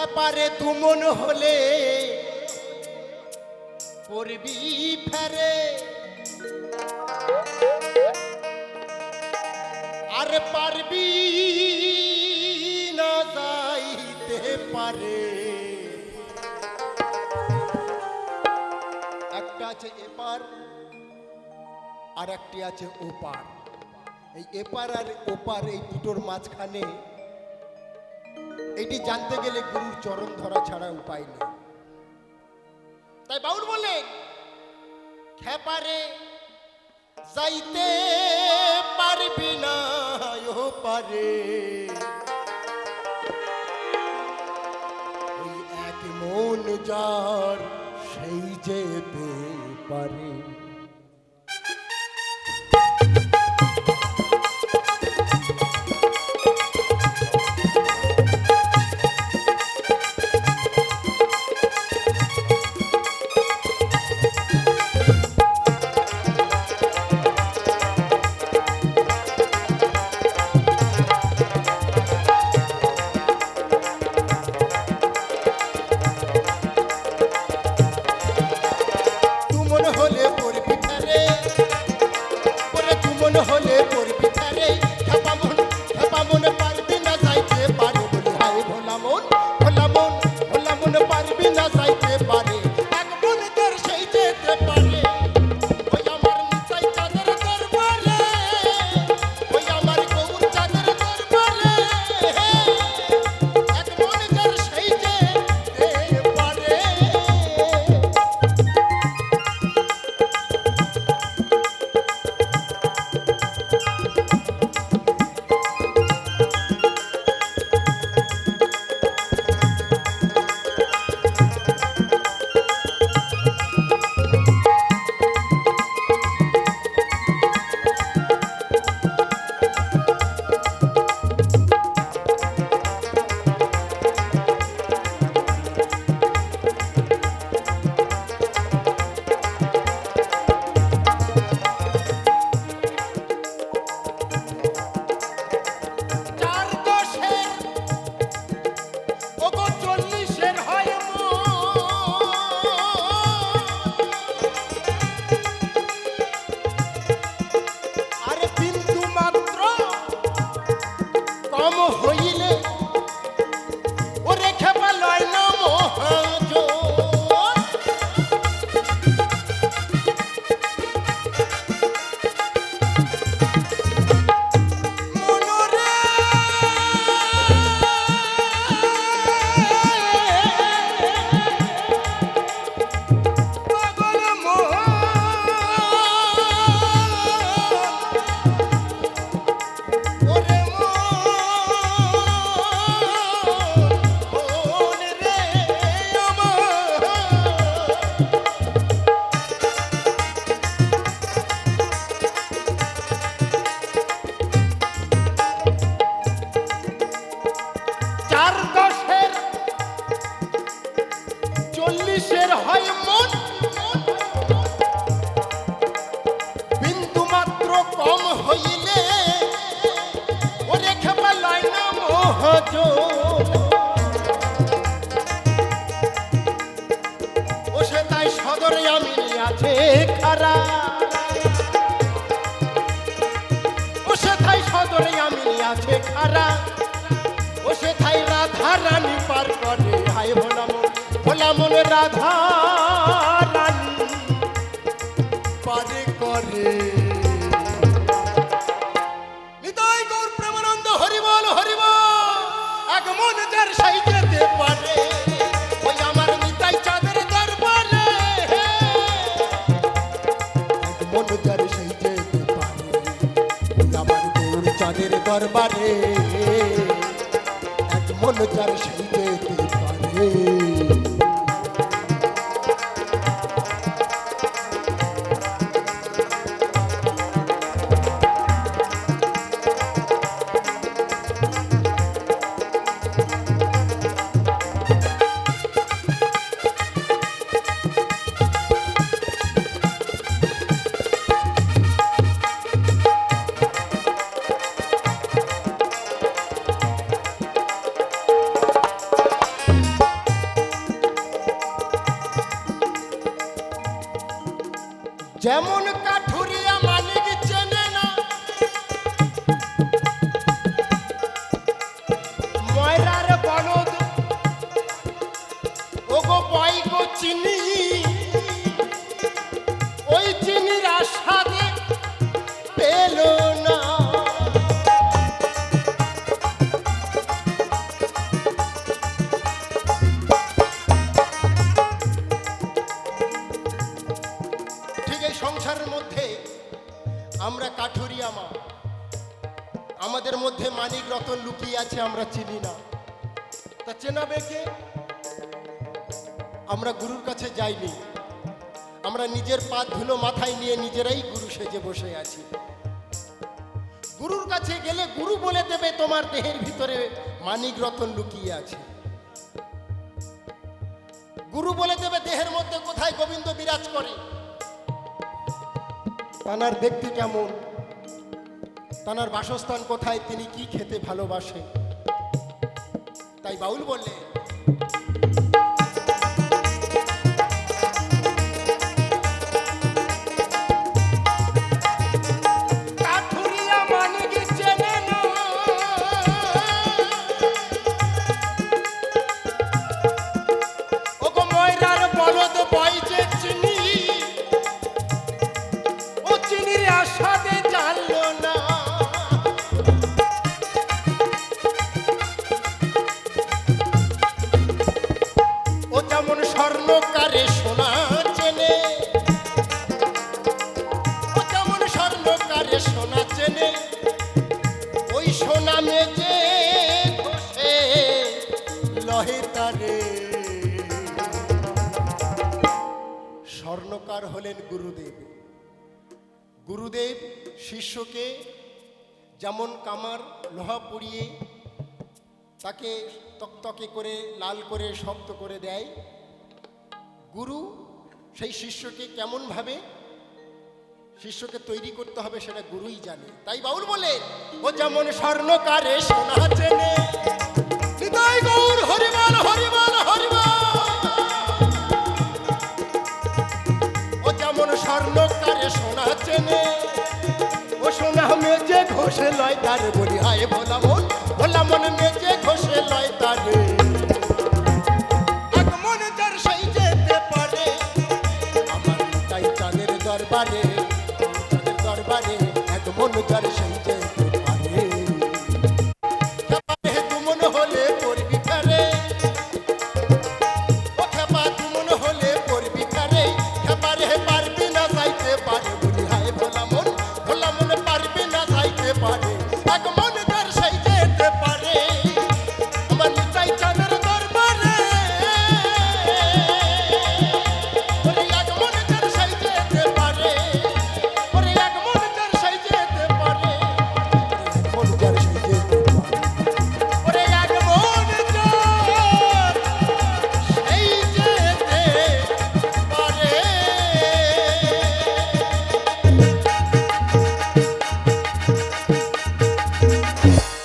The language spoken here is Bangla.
খেপারে তুমন হলে করবি ফেরে। আর পারবি না যাইতে পারে। একটা আছে এপার আর একটি আছে ওপার। এই এপার আর ওপার এই দুটোর মাঝখানে এটি জানতে গেলে গুরুর চরণ ধরা ছাড়া উপায় নেই। তাই বাউল বলে, খেপারে যাইতে পারবি না, ও পারে। ওই এক মন যার সেই যেতে পারে চল্লিশের হয় মন। বিন্দু মাত্র কম হইলে তাই আছে খারা। ও সে তাই খারা। থাই রাধা রানী পার করে হায় ভোলা মন ভোলা মন রাধা পারে। করে চাঁদের দরবারে এক মন যার সাই যেতে পারে আমার গৌর চাঁদের দরবারে, এক মন যার সেই যেতে পারে। আছে আমরা চিনি না। তা চেনাবে কে আমরা গুরুর কাছে যাইনি। আমরা নিজের পা ধুলো মাথায় নিয়ে নিজেরাই গুরু সেজে বসে আছি। গুরুর কাছে গেলে গুরু বলে দেবে তোমার দেহের ভিতরে মানিক রতন লুকিয়ে আছে। গুরু বলে দেবে দেহের মধ্যে কোথায় গোবিন্দ বিরাজ করে। তানার দেখতে কেমন? তানার বাসস্থান কোথায়? তিনি কি খেতে ভালোবাসে তাই বাউল বললে। স্বর্ণকার হলেন গুরুদেব। গুরুদেব শিষ্যকে যেমন কামার লোহা পরিয়ে তাকে তকতকে করে, লাল করে, শক্ত করে দেয়, গুরু সেই শিষ্যকে কেমনভাবে শিষ্যকে তৈরি করতে হবে সেটা গুরুই জানে। তাই বাউল বলে, ও যেমন স্বর্ণকারে সোনা চেনে হৃদয় গৌর ঘষে লয় তারে বলি, হায় ভোলা মন ভোলা মন নেচে ঘষে লয় তারে। আগমন যার সেই যেতে পারে, আমার তাই চাঁদের দরবারে চাঁদের দরবারে আগমন যার সেই